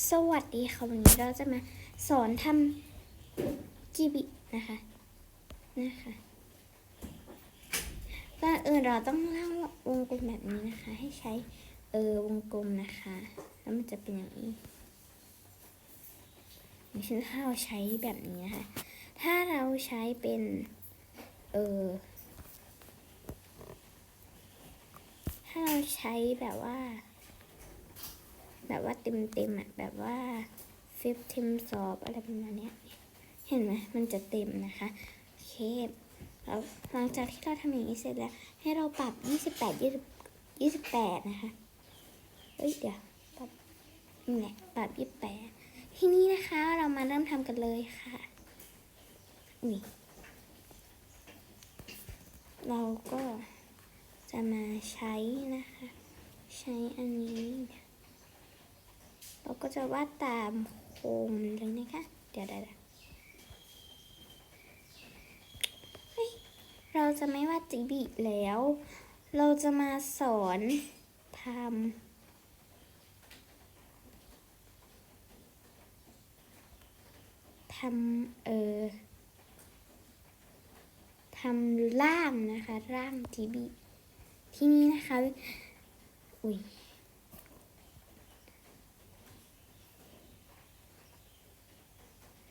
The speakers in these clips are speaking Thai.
สวัสดีค่ะวันนี้เราจะมาสอนทำจีบีนะคะนะคะก่อนอื่นเราต้องเล่าวงกลมแบบนี้นะคะ ให้ใช้เออวงกลมนะคะ แล้วมันจะเป็นอย่างนี้อย่างเช่นถ้าเราใช้แบบนี้นะคะถ้าเราใช้เป็นเออถ้าเราใช้แบบว่า แบบว่าเต็มเต็มๆอะแบบว่าฟิฟทิมสอบอะไรประมาณนี้เห็นไหมมันจะเต็มนะคะโอเคแล้วหลังจากที่เราทำอย่างนี้เสร็จแล้ว ให้เราปรับ28 20 28นะคะเอ้ยเดี๋ยวปรับนี่แหละปรับ28ทีนี้นะคะเรามาเริ่มทำกันเลยค่ะอุ้ยเราก็จะมาใช้นะคะ ใช้อันนี้ ก็จะวาดตามโคมเลยนะคะ เดี๋ยวเดี๋ยวเดี๋ยวเฮ้ยเราจะไม่วาดจีบีแล้ว เราจะมาสอนทำทำเอ่อทำร่างนะคะ ร่างจีบีที่นี้นะคะ อุ้ย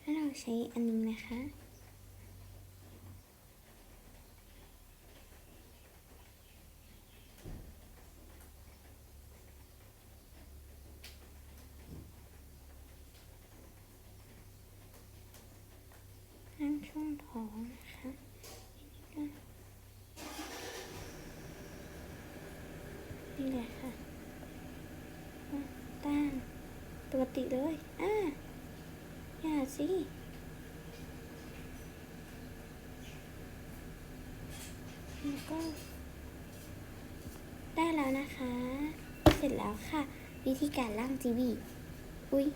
ถ้าเรา ใช้อันนี้นะคะนั่งช่วงท้องนะคะนี่แหละค่ะตั้งปกติเลย อ่าอย่าสิแล้ว ก็ ได้แล้วนะคะ เสร็จแล้วค่ะ วิธีการล่างจีบีอุ้ย